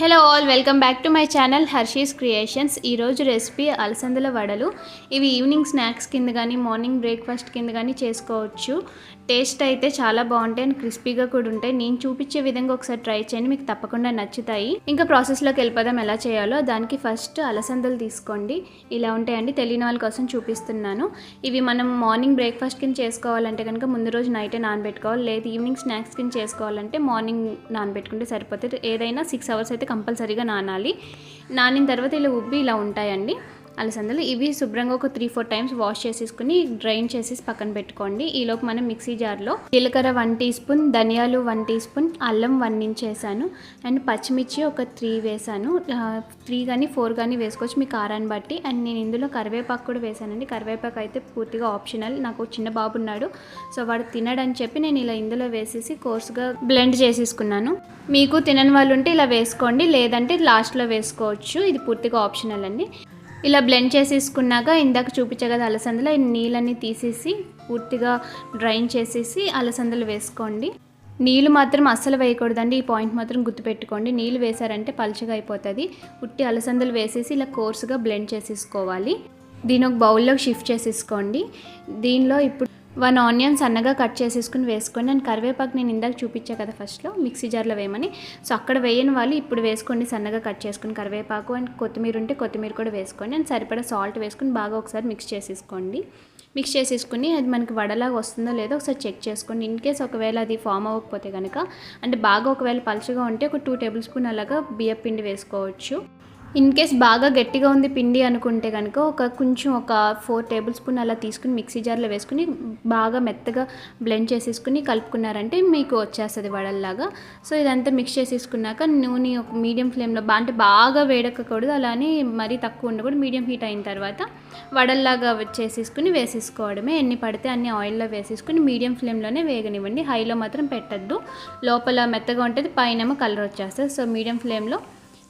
Hello all welcome back to my channel Harshi's creations ఈరోజు recipe అలసందల వడలు. ఇవి ఈవినింగ్ స్నాక్స్ కింద కానీ మార్నింగ్ బ్రేక్ఫాస్ట్ కింద కానీ చేసుకోవచ్చు. టేస్ట్ అయితే చాలా బాగుంటాయి అండ్ క్రిస్పీగా కూడా ఉంటాయి. నేను చూపించే విధంగా ఒకసారి ట్రై చేయండి మీకు తప్పకుండా నచ్చుతాయి. ఇంకా ప్రాసెస్లోకి వెళ్ళిపోదాం ఎలా చేయాలో. దానికి ఫస్ట్ అలసందలు తీసుకోండి. ఇలా ఉంటాయండి తెలియని వాళ్ళ కోసం చూపిస్తున్నాను. ఇవి మనం మార్నింగ్ బ్రేక్ఫాస్ట్ కింద చేసుకోవాలంటే కనుక ముందు రోజు నైటే నానబెట్టుకోవాలి. లేదు ఈవినింగ్ స్నాక్స్ కింద చేసుకోవాలంటే మార్నింగ్ నానబెట్టుకుంటే సరిపోతుంది. ఏదైనా సిక్స్ అవర్స్ అయితే కంపల్సరీగా నానాలి. నానిన తర్వాత ఇలా ఉబ్బి ఇలా ఉంటాయండి. అలసందలు. ఇవి శుభ్రంగా ఒక త్రీ ఫోర్ టైమ్స్ వాష్ చేసేసుకుని డ్రైన్ చేసేసి పక్కన పెట్టుకోండి. ఈలోపు మనం మిక్సీ జార్లో జీలకర్ర వన్ టీ స్పూన్ ధనియాలు వన్ టీ స్పూన్ అల్లం వన్ ఇంచ్ వేసాను. అండ్ పచ్చిమిర్చి ఒక త్రీ వేసాను. త్రీ కానీ ఫోర్ కానీ వేసుకోవచ్చు మీ కారాన్ని బట్టి. అండ్ నేను ఇందులో కరివేపాకు కూడా వేసానండి. కరివేపాకు అయితే పూర్తిగా ఆప్షనల్ నాకు చిన్న బాబు ఉన్నాడు. సో వాడు తినడని చెప్పి నేను ఇలా ఇందులో వేసేసి కోర్స్గా బ్లెండ్ చేసేసుకున్నాను. మీకు తినని వాళ్ళు ఉంటే ఇలా వేసుకోండి. లేదంటే లాస్ట్లో వేసుకోవచ్చు. ఇది పూర్తిగా ఆప్షనల్ అండి. ఇలా బ్లెండ్ చేసేసుకున్నాక ఇందాక చూపించే కదా అలసందలో ఈ నీళ్ళని తీసేసి పూర్తిగా డ్రైన్ చేసేసి అలసందలు వేసుకోండి. నీళ్ళు మాత్రం అస్సలు వేయకూడదండి. ఈ పాయింట్ మాత్రం గుర్తుపెట్టుకోండి. నీళ్ళు వేసారంటే పలుచగా అయిపోతుంది. ఉట్టి అలసందలు వేసేసి ఇలా కోర్సుగా బ్లెండ్ చేసేసుకోవాలి. దీని ఒక బౌల్లోకి షిఫ్ట్ చేసేసుకోండి. దీనిలో ఇప్పుడు వన్ ఆనియన్ సన్నగా కట్ చేసేసుకుని వేసుకోండి అండ్ కరివేపాకు నేను ఇందాక చూపించా కదా ఫస్ట్లో మిక్సీ జార్లో వేయమని. సో అక్కడ వేయని వాళ్ళు ఇప్పుడు వేసుకోండి సన్నగా కట్ చేసుకుని కరివేపాకు అండ్ కొత్తిమీర ఉంటే కొత్తిమీర కూడా వేసుకోండి. అండ్ సరిపడా సాల్ట్ వేసుకుని బాగా ఒకసారి మిక్స్ చేసేసుకోండి. మిక్స్ చేసేసుకుని అది మనకి వడలాగా వస్తుందో లేదో ఒకసారి చెక్ చేసుకోండి ఇన్ కేస్ ఒకవేళ అది ఫామ్ అవ్వకపోతే కనుక అంటే బాగా ఒకవేళ పలుచగా ఉంటే ఒక టూ టేబుల్ స్పూన్ అలాగా బియ్యం పిండి వేసుకోవచ్చు. ఇన్ కేస్ బాగా గట్టిగా ఉంది పిండి అనుకుంటే కనుక ఒక కొంచెం ఒక ఫోర్ టేబుల్ స్పూన్ అలా తీసుకుని మిక్సీ జార్లో వేసుకుని బాగా మెత్తగా బ్లెండ్ చేసేసుకుని కలుపుకున్నారంటే మీకు వచ్చేస్తుంది వడల్లాగా. సో ఇదంతా మిక్స్ చేసేసుకున్నాక నూనె ఒక మీడియం ఫ్లేమ్లో బా అంటే బాగా వేడెక్కకూడదు అలానే మరీ తక్కువ ఉండకూడదు మీడియం హీట్ అయిన తర్వాత వడల్లాగా చేసేసుకుని వేసేసుకోవడమే. ఎన్ని పడితే అన్ని ఆయిల్లో వేసేసుకుని మీడియం ఫ్లేమ్లోనే వేగనివ్వండి. హైలో మాత్రం పెట్టద్దు. లోపల మెత్తగా ఉంటుంది పైనమో కలర్ వచ్చేస్తుంది. సో మీడియం ఫ్లేమ్లో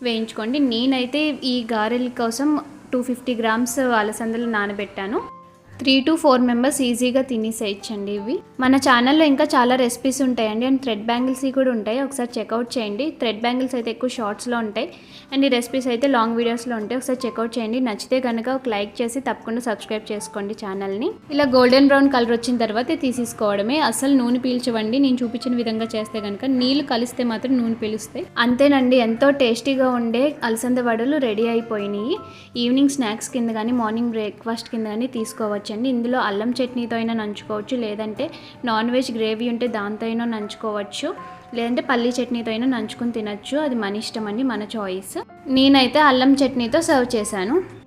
వేయించుకోండి. నేనైతే ఈ గారెల కోసం టూ ఫిఫ్టీ గ్రామ్స్ అలసందలు నానబెట్టాను. త్రీ టు ఫోర్ మెంబర్స్ ఈజీగా తినేసేయచ్చండి ఇవి. మన ఛానల్లో ఇంకా చాలా రెసిపీస్ ఉంటాయండి. అండ్ థ్రెడ్ బ్యాంగిల్స్ కూడా ఉంటాయి. ఒకసారి చెక్అవుట్ చేయండి. థ్రెడ్ బ్యాంగిల్స్ అయితే ఎక్కువ షార్ట్స్లో ఉంటాయి. అండ్ ఈ రెసిపీస్ అయితే లాంగ్ వీడియోస్లో ఉంటాయి. ఒకసారి చెక్అవుట్ చేయండి. నచ్చితే కనుక ఒక లైక్ చేసి తప్పకుండా సబ్స్క్రైబ్ చేసుకోండి ఛానల్ని. ఇలా గోల్డెన్ బ్రౌన్ కలర్ వచ్చిన తర్వాత తీసేసుకోవడమే. అసలు నూనె పీల్చవండి. నేను చూపించిన విధంగా చేస్తే కనుక నీళ్ళు కలిస్తే మాత్రం నూనె పీలుస్తాయి. అంతేనండి. ఎంతో టేస్టీగా ఉండే అలసంద వడలు రెడీ అయిపోయినాయి. ఈవినింగ్ స్నాక్స్ కింద కానీ మార్నింగ్ బ్రేక్ఫాస్ట్ కింద కానీ తీసుకోవచ్చు. అండి ఇందులో అల్లం చట్నీతో అయినా నంచుకోవచ్చు. లేదంటే నాన్ వెజ్ గ్రేవీ ఉంటే దాంతో అయినా నంచుకోవచ్చు. లేదంటే పల్లీ చట్నీతో అయినా నంచుకుని తినచ్చు. అది మన ఇష్టం అండి మన చాయిస్. నేనైతే అల్లం చట్నీతో సర్వ్ చేశాను.